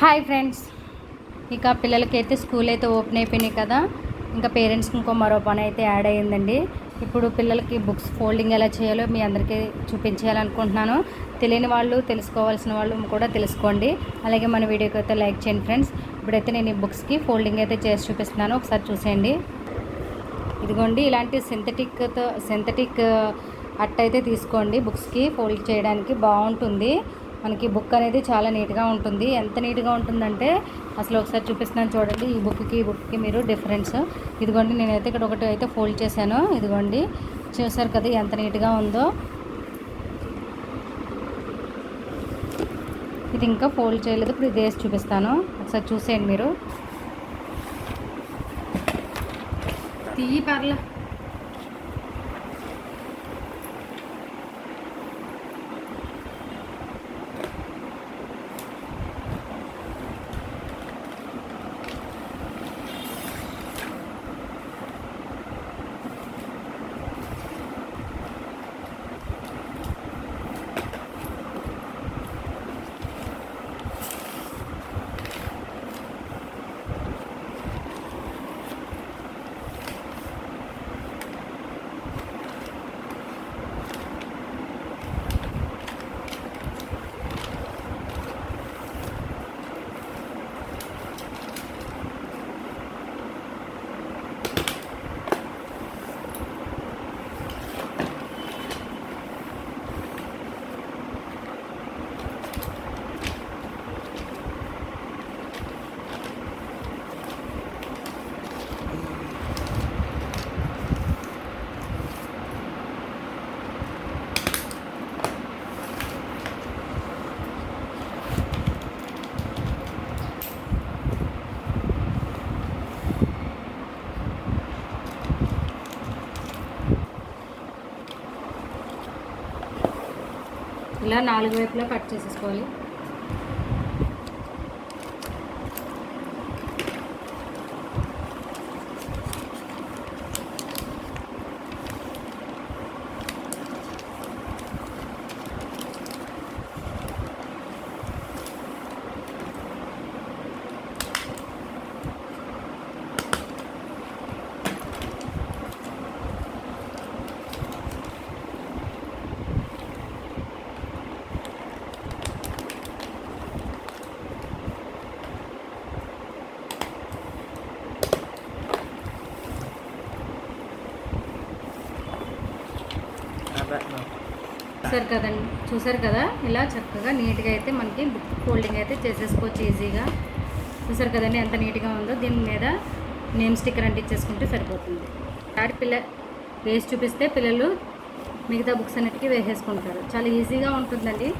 Hi friends ఇక పిల్లలకి అయితే స్కూల్ అయితే ఓపెన్ అయిపోయినాయి కదా. ఇంకా పేరెంట్స్కి ఇంకో మరో పని అయితే యాడ్ అయ్యిందండి. ఇప్పుడు పిల్లలకి బుక్స్ ఫోల్డింగ్ ఎలా చేయాలో మీ అందరికీ చూపించాలనుకుంటున్నాను తెలియని వాళ్ళు తెలుసుకోవాల్సిన వాళ్ళు కూడా తెలుసుకోండి. అలాగే మన వీడియోకి అయితే లైక్ చేయండి ఫ్రెండ్స్ ఇప్పుడైతే నేను ఈ బుక్స్కి ఫోల్డింగ్ అయితే చేసి చూపిస్తున్నాను. ఒకసారి చూసేయండి. ఇదిగోండి ఇలాంటి సింథటిక్తో సింథటిక్ అట్ట అయితే తీసుకోండి బుక్స్కి. ఫోల్డ్ చేయడానికి బాగుంటుంది. మనకి బుక్ అనేది చాలా నీట్గా ఉంటుంది. ఎంత నీట్గా ఉంటుందంటే అసలు ఒకసారి చూపిస్తున్నాను చూడండి. ఈ బుక్కి ఈ బుక్కి మీరు డిఫరెన్స్. ఇదిగోండి నేనైతే ఇక్కడ ఒకటి అయితే ఫోల్డ్ చేశాను. ఇదిగోండి చూసారు కదా ఎంత నీట్గా ఉందో. ఇది ఇంకా ఫోల్డ్ చేయలేదు. ఇప్పుడు ఇది వేసి చూపిస్తాను. ఒకసారి చూసేయండి మీరు. తీయి పర్లే. ఇలా నాలుగు వైపులా కట్ చేసేసుకోవాలి. చూసారు కదండి. చూసారు కదా? ఇలా చక్కగా నీట్గా అయితే మనకి బుక్ ఫోల్డింగ్ అయితే చేసేసుకోవచ్చు ఈజీగా. చూసారు కదండి ఎంత నీట్గా ఉందో? దీని మీద నేమ్ స్టిక్కర్ అంటించేసుకుంటే సరిపోతుంది. ఆడి పిల్ల వేసి చూపిస్తే పిల్లలు మిగతా బుక్స్ అన్నిటికీ వేసేసుకుంటారు. చాలా ఈజీగా ఉంటుందండి.